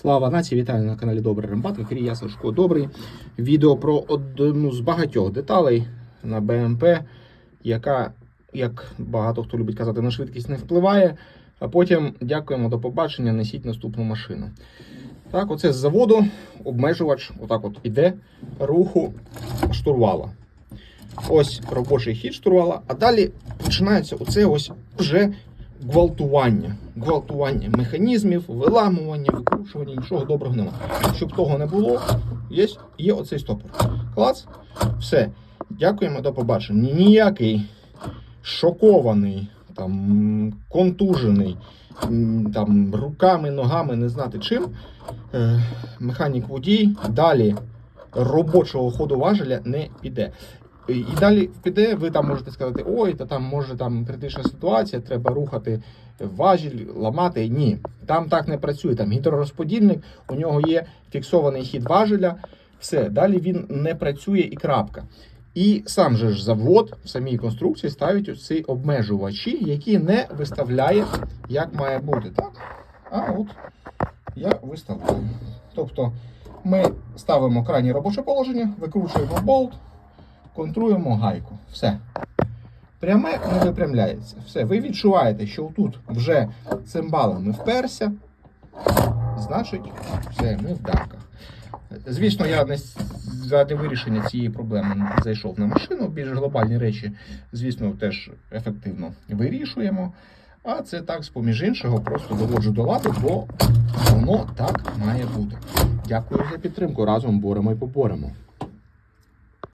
Слава нації, вітаю на каналі Добрий Рембат, ефірі я Сашко Добрий. Відео про одну з багатьох деталей на БМП, яка, як багато хто любить казати, на швидкість не впливає. А потім дякуємо до побачення, несіть наступну машину. Так, оце з заводу обмежувач, отак от іде руху штурвала. Ось робочий хід штурвала, а далі починається оце ось вже гвалтування. Гвалтування механізмів, виламування, викручування, нічого доброго немає. Щоб того не було, є, є оцей стопор. Клац, все. Дякуємо, до побачення. Ніякий шокований, там, контужений, там, руками, ногами, не знати чим. Е, механік водій далі робочого ходу важеля не піде. І далі піде, ви там можете сказати, ой, та там може там критична ситуація, треба рухати важіль, ламати. Ні, там так не працює. Там гідророзподільник, у нього є фіксований хід важеля, все, далі він не працює і крапка. І сам же ж завод в самій конструкції ставить ось ці обмежувачі, які не виставляє, як має бути. Так? А от я виставляю. Тобто ми ставимо крайнє робоче положення, викручуємо болт, контруємо гайку. Все. Пряме не випрямляється. Все. Ви відчуваєте, що тут вже цимбалами вперся, значить, все, ми в дарках. Звісно, я не заради вирішення цієї проблеми зайшов на машину. Більш глобальні речі, звісно, теж ефективно вирішуємо. А це так, з-поміж іншого, просто доводжу до ладу, бо воно так має бути. Дякую за підтримку. Разом боремо і поборемо.